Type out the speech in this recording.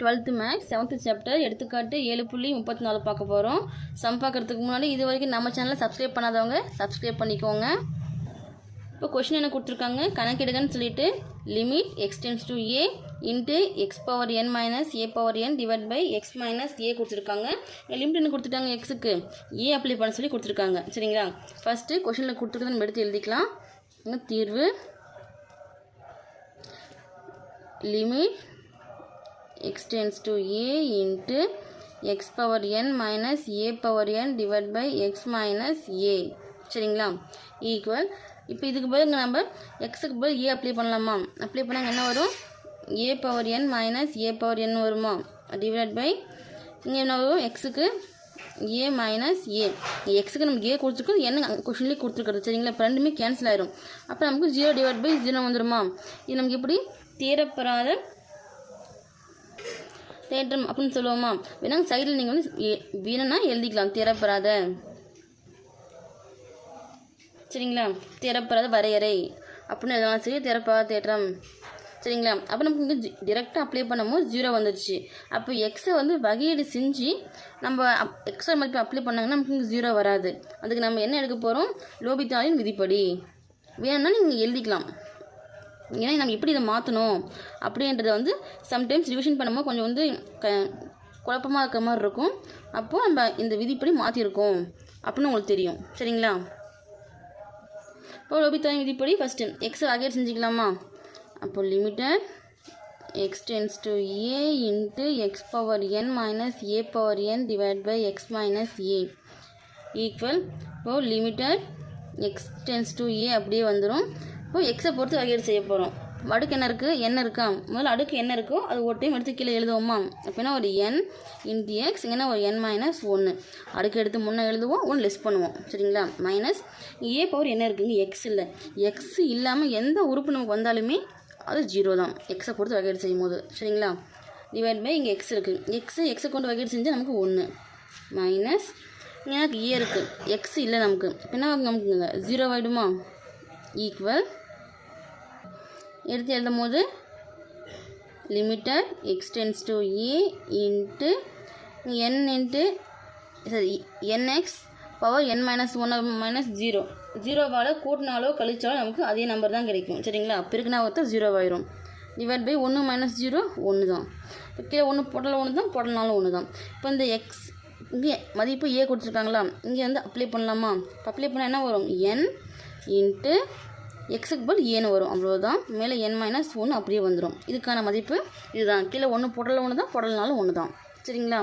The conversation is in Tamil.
டுவெல்த்து மேக்ஸ் செவன்த்து சாப்டர் எடுத்துக்காட்டு ஏழு புள்ளி முப்பத்தி நாலு பார்க்க போகிறோம் சம் பார்க்குறதுக்கு முன்னாடி இது வரைக்கும் நம்ம சேனலை சப்ஸ்கிரைப் பண்ணாதவங்க சப்ஸ்கிரைப் பண்ணிக்கோங்க. இப்போ கொஷின் என்ன கொடுத்துருக்காங்க? கணக்கெடுங்கன்னு சொல்லிட்டு limit x tends to a into x power n minus a power n divide by x minus a கொடுத்துருக்காங்க. லிமிட் என்ன கொடுத்துட்டாங்க எக்ஸுக்கு ஏ அப்ளை பண்ண சொல்லி கொடுத்துருக்காங்க. சரிங்களா? ஃபஸ்ட்டு கொஷினில் கொடுத்துருக்கத நம்ம எடுத்து எழுதிக்கலாம். இங்க தீர்வு? Limit x tends to a into x power n minus a power n divided by x minus a. சரிங்களா? ஈக்குவல் இப்போ இதுக்கு பதில் நம்ம எக்ஸுக்கு பதில் ஏ அப்ளை பண்ணலாமா? அப்ளை பண்ணாங்க என்ன வரும்? A power n minus a power n வருமா? டிவைட் பை இங்கே என்ன வரும்? எக்ஸுக்கு ஏ மைனஸ் ஏ எக்ஸுக்கு நமக்கு ஏ கொடுத்துருக்கோம் என்ன கொஷின்லேயே கொடுத்துருக்குறது. சரிங்களா? இப்போ ரெண்டுமே கேன்சல் ஆயிரும். அப்போ நமக்கு ஜீரோ டிவைட் பை ஜீரோ வந்துருமா? இது நமக்கு எப்படி? தேரப்பெறாத தேற்றம் அப்படின்னு சொல்லுவோமா? வேணா சைடில் நீங்கள் வந்து எ- வேணும்னா எழுதிக்கலாம். திறப்பறாத சரிங்களா? திறப்பறாத வரையறை. அப்படின்னு எதனா சரி தீரப்பெறாத தேற்றம். சரிங்களா? அப்போ நமக்கு இங்கே டிரெக்டாக அப்ளை பண்ணும்போது ஜீரோ வந்துடுச்சு அப்போ எக்ஸை வந்து வகையீடு செஞ்சு நம்ம அப் எக்ஸை மதிப்பு அப்ளை பண்ணாங்கன்னா நமக்கு இங்கே ஜீரோ வராது. அதுக்கு நம்ம என்ன எடுக்க போகிறோம் லோபித்தாலின் விதிப்படி. வேணும்னா நீங்கள் எழுதிக்கலாம். ஏன்னா நம்ம எப்படி இதை மாற்றணும் அப்படின்றத வந்து சம்டைம்ஸ் ரிவிஷன் பண்ணும்போது கொஞ்சம் வந்து க குழப்பமாக இருக்கிற மாதிரி இருக்கும். அப்போது நம்ம இந்த விதிப்படி மாற்றிருக்கோம் அப்படின்னு உங்களுக்கு தெரியும். சரிங்களா? இப்போ லோபித்தாயின் விதிப்படி ஃபஸ்ட்டு எக்ஸ் வகையீடு செஞ்சுக்கலாமா? அப்போ limited x tends to a into x power n minus a power n divide by x minus a equal இப்போது limited x tends to a அப்படியே வந்துடும் இப்போ எக்ஸை பொறுத்து வகையீடு செய்ய போகிறோம் அடுக்கு என்ன இருக்குது என்ன இருக்கா? முதல்ல அடுக்கு என்ன இருக்கோ அது ஒரு டைம் எடுத்து கீழே எழுதுவோமா? அப்படின்னா ஒரு என் இன்டி எக்ஸ் இங்கன்னா ஒரு என் மைனஸ் ஒன்று அடுக்கு எடுத்து முன்னே எழுதுவோம் ஒன்று லெஸ் பண்ணுவோம். சரிங்களா? மைனஸ் ஏ பவர் என்ன இருக்குங்க எக்ஸ் இல்லை. எக்ஸ் இல்லாமல் எந்த உறுப்பு நமக்கு வந்தாலுமே அது ஜீரோ தான். எக்ஸை பொறுத்து வகையீடு செய்யும் போது. சரிங்களா? டிவைட் பை இங்கே எக்ஸ் இருக்குது எக்ஸு எக்ஸை கொண்டு வகையீடு செஞ்சால் நமக்கு ஒன்று மைனஸ் எனக்கு ஏ இருக்குது எக்ஸ் இல்லை நமக்கு. அப்படின்னா நமக்கு ஜீரோ ஆகிடுமா ஈக்குவல் எடுத்து எழுதும் போது limited x tends to a into n into சரி n x power n minus one minus zero ஜீரோவால் கூட்டினாலோ கழிச்சாலோ நமக்கு அதே நம்பர் தான் கிடைக்கும். சரிங்களா? பெருக்குனா ஒருத்தர் ஜீரோ ஆயிரும். டிவைட் பை ஒன்று மைனஸ் ஜீரோ ஒன்று தான். இப்போ கீழே ஒன்று போடல ஒன்று தான் போடலனாலும் ஒன்று தான். இப்போ இந்த எக்ஸ் இங்கே மதிப்பு ஏ கொடுத்துருக்காங்களா? இங்கே வந்து அப்ளை பண்ணலாமா? அப்ளை பண்ணால் என்ன வரும்? என் இன்ட்டு எக்ஸுக்கு பதில் ஏன்னு வரும். அவ்வளோதான் மேலே என் மைனஸ் ஒன்று அப்படியே வந்துடும் இதுக்கான மதிப்பு இதுதான். கீழே ஒன்று போடல ஒன்று தான் போடலனாலும் ஒன்று தான் சரிங்களா?